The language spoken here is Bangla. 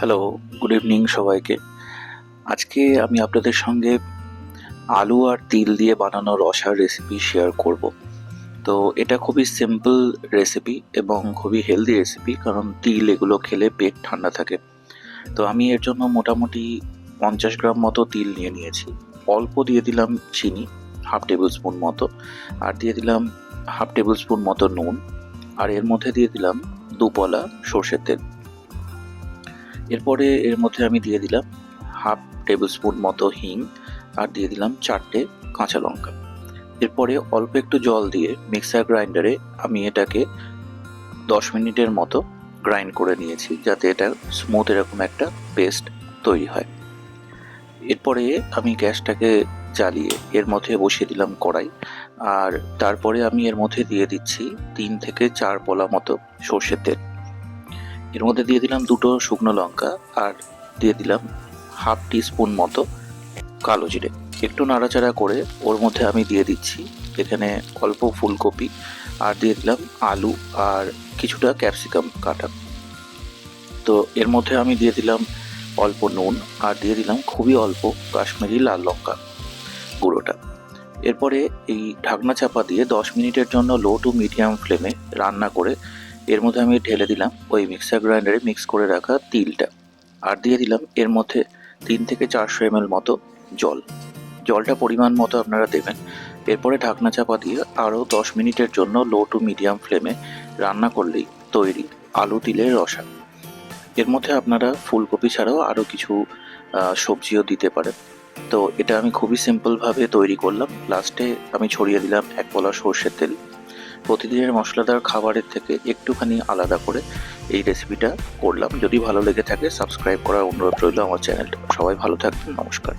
হ্যালো গুড ইভিনিং সবাইকে। আজকে আমি আপনাদের সঙ্গে আলু আর তিল দিয়ে বানানো রসার রেসিপি শেয়ার করব। তো এটা খুবই সিম্পল রেসিপি এবং খুবই হেলদি রেসিপি কারণ তিল এগুলো খেলে পেট ঠান্ডা থাকে। তো আমি এর জন্য মোটামুটি পঞ্চাশ গ্রাম মতো তিল নিয়ে নিয়েছি। অল্প দিয়ে দিলাম চিনি হাফ টেবিল স্পুন মতো, আর দিয়ে দিলাম হাফ টেবিল স্পুন মতো নুন, আর এর মধ্যে দিয়ে দিলাম দুপলা সর্ষের তেল। এরপরে এর মধ্যে আমি দিয়ে দিলাম হাফ টেবিল স্পুন মতো হিং আর দিয়ে দিলাম চারটে কাঁচা লঙ্কা। এরপরে অল্প একটু জল দিয়ে মিক্সার গ্রাইন্ডারে আমি এটাকে দশ মিনিটের মতো গ্রাইন্ড করে নিয়েছি যাতে এটা স্মুথ এরকম একটা পেস্ট তৈরি হয়। এরপরে আমি গ্যাসটাকে জ্বালিয়ে এর মধ্যে বসিয়ে দিলাম কড়াই আর তারপরে আমি এর মধ্যে দিয়ে দিচ্ছি তিন থেকে চার পলা মতো সর্ষের তেল। এর মধ্যে দিয়ে দিলাম দুটো শুকনো লঙ্কা আর দিয়ে দিলাম হাফ টি স্পুন মতো কালো জিরে। একটু নাড়াচাড়া করে ওর মধ্যে আমি দিয়ে দিচ্ছি এখানে অল্প ফুলকপি আর দিয়ে দিলাম আলু আর কিছুটা ক্যাপসিকাম কাটা। তো এর মধ্যে আমি দিয়ে দিলাম অল্প নুন আর দিয়ে দিলাম খুবই অল্প কাশ্মীরি লাল লঙ্কা গুঁড়োটা। এরপরে এই ঢাকনা চাপা দিয়ে দশ মিনিটের জন্য লো টু মিডিয়াম ফ্লেমে রান্না করে এর মধ্যে আমি ঢেলে দিলাম ওই মিক্সার গ্রাইন্ডারে মিক্স করে রাখা তিলটা। আর দিয়ে দিলাম এর মধ্যে তিন থেকে চারশো এম মতো জল। জলটা পরিমাণ মতো আপনারা দেবেন। এরপরে ঢাকনা চাপা দিয়ে আরও দশ মিনিটের জন্য লো টু মিডিয়াম ফ্লেমে রান্না করলেই তৈরি আলু তিলের রসা। এর মধ্যে আপনারা ফুলকপি ছাড়াও আরও কিছু সবজিও দিতে পারেন। তো এটা আমি খুবই সিম্পলভাবে তৈরি করলাম। লাস্টে আমি ছড়িয়ে দিলাম এক পলা সর্ষের তেল। প্রতিদিনের মশলাদার খাবারের থেকে একটুখানি আলাদা করে এই রেসিপিটা করলাম। যদি ভালো লেগে থাকে সাবস্ক্রাইব করার অনুরোধ রইল আমার চ্যানেলটা সবাই ভালো থাকবেন, নমস্কার।